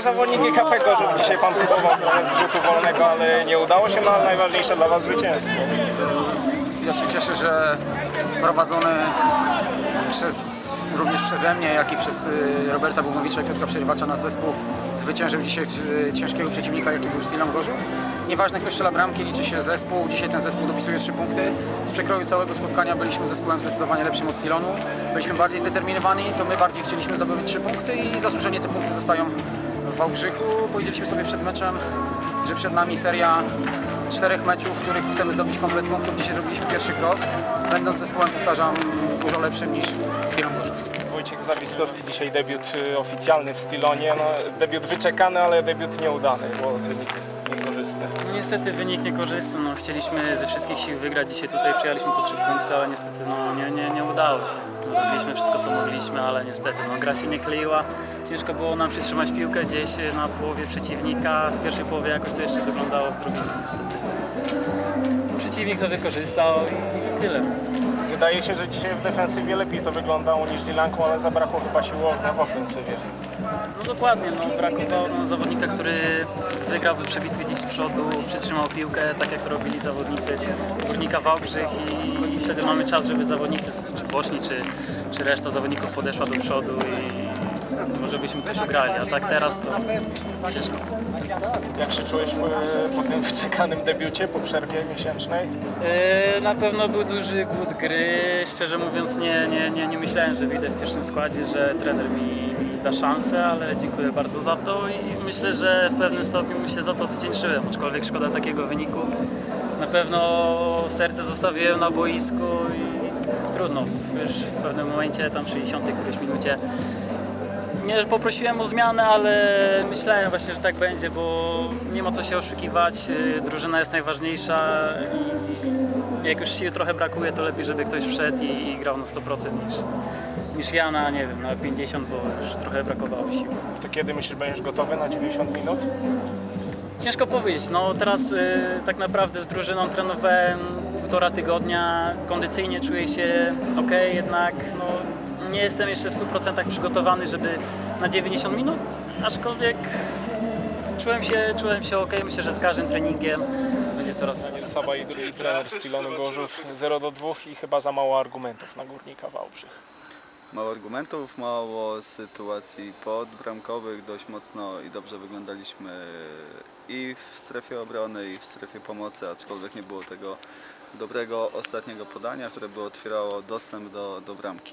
zawodnik GKP Gorzów. Dzisiaj pan próbował z rzutu wolnego, ale nie udało się, no ale najważniejsze dla was zwycięstwo. Ja się cieszę, że prowadzony przez, również przeze mnie, jak i przez y, Roberta Bumowicza i Piotra Przerywacza nasz zespół zwyciężył dzisiaj y, ciężkiego przeciwnika, jaki był Stilon Gorzów. Nieważne kto strzela bramki, liczy się zespół. Dzisiaj ten zespół dopisuje trzy punkty. Z przekroju całego spotkania byliśmy zespołem zdecydowanie lepszym od Stilonu. Byliśmy bardziej zdeterminowani, to my bardziej chcieliśmy zdobyć trzy punkty i zasłużenie te punkty zostają w Wałbrzychu. Powiedzieliśmy sobie przed meczem, że przed nami seria czterech meczów, w których chcemy zdobyć komplet punktów. Dzisiaj zrobiliśmy pierwszy krok, będąc zespołem, powtarzam, dużo lepszym niż Stilon Gorzów. Wojciech Zawistowski dzisiaj debiut y, oficjalny w Stilonie. No, debiut wyczekany, ale debiut nieudany, bo wynik niekorzystny. No niestety wynik niekorzystny. No, chcieliśmy ze wszystkich sił wygrać. Dzisiaj tutaj przyjechaliśmy po trzy punkty, ale niestety no, nie, nie, nie udało się. Robiliśmy wszystko co mogliśmy, ale niestety no, gra się nie kleiła. Ciężko było nam przytrzymać piłkę gdzieś na połowie przeciwnika. W pierwszej połowie jakoś to jeszcze wyglądało, w drugiej niestety. Przeciwnik to wykorzystał i tyle. Wydaje się, że dzisiaj w defensywie lepiej to wyglądało niż z Ilanką, ale zabrakło chyba ognia w ofensywie. No dokładnie, no, brakowało no, zawodnika, który wygrałby przebitwy gdzieś z przodu, przytrzymał piłkę, tak jak to robili zawodnicy Górnika Wałbrzych i, i wtedy mamy czas, żeby zawodnicy, czy Bośni, czy, czy reszta zawodników podeszła do przodu i może byśmy coś ugrali, a tak teraz to ciężko. Jak się czułeś po, po tym wyczekanym debiucie, po przerwie miesięcznej? Yy, Na pewno był duży głód gry. Szczerze mówiąc, nie, nie, nie, nie myślałem, że wyjdę w pierwszym składzie, że trener mi, mi da szansę, ale dziękuję bardzo za to i myślę, że w pewnym stopniu mu się za to wdzięczyłem, aczkolwiek szkoda takiego wyniku. Na pewno serce zostawiłem na boisku i trudno, już w pewnym momencie, tam 60 którejś minucie, nie, że poprosiłem o zmianę, ale myślałem właśnie, że tak będzie, bo nie ma co się oszukiwać. yy, Drużyna jest najważniejsza i jak już sił trochę brakuje, to lepiej, żeby ktoś wszedł i, i grał na 100% niż, niż ja na, nie wiem, na 50, bo już trochę brakowało sił. To kiedy myślisz, będziesz gotowy na 90 minut? Ciężko powiedzieć, no teraz y, tak naprawdę z drużyną trenowałem półtora tygodnia, kondycyjnie czuję się ok, jednak no, nie jestem jeszcze w 100% przygotowany, żeby na 90 minut, aczkolwiek czułem się, czułem się ok, myślę, że z każdym treningiem będzie coraz lepiej. Daniel Saba i drugi trener Stilonu Gorzów 0 do 2 i chyba za mało argumentów na Górnika Wałbrzych. Mało argumentów, mało sytuacji podbramkowych, dość mocno i dobrze wyglądaliśmy i w strefie obrony, i w strefie pomocy, aczkolwiek nie było tego dobrego ostatniego podania, które by otwierało dostęp do, do bramki.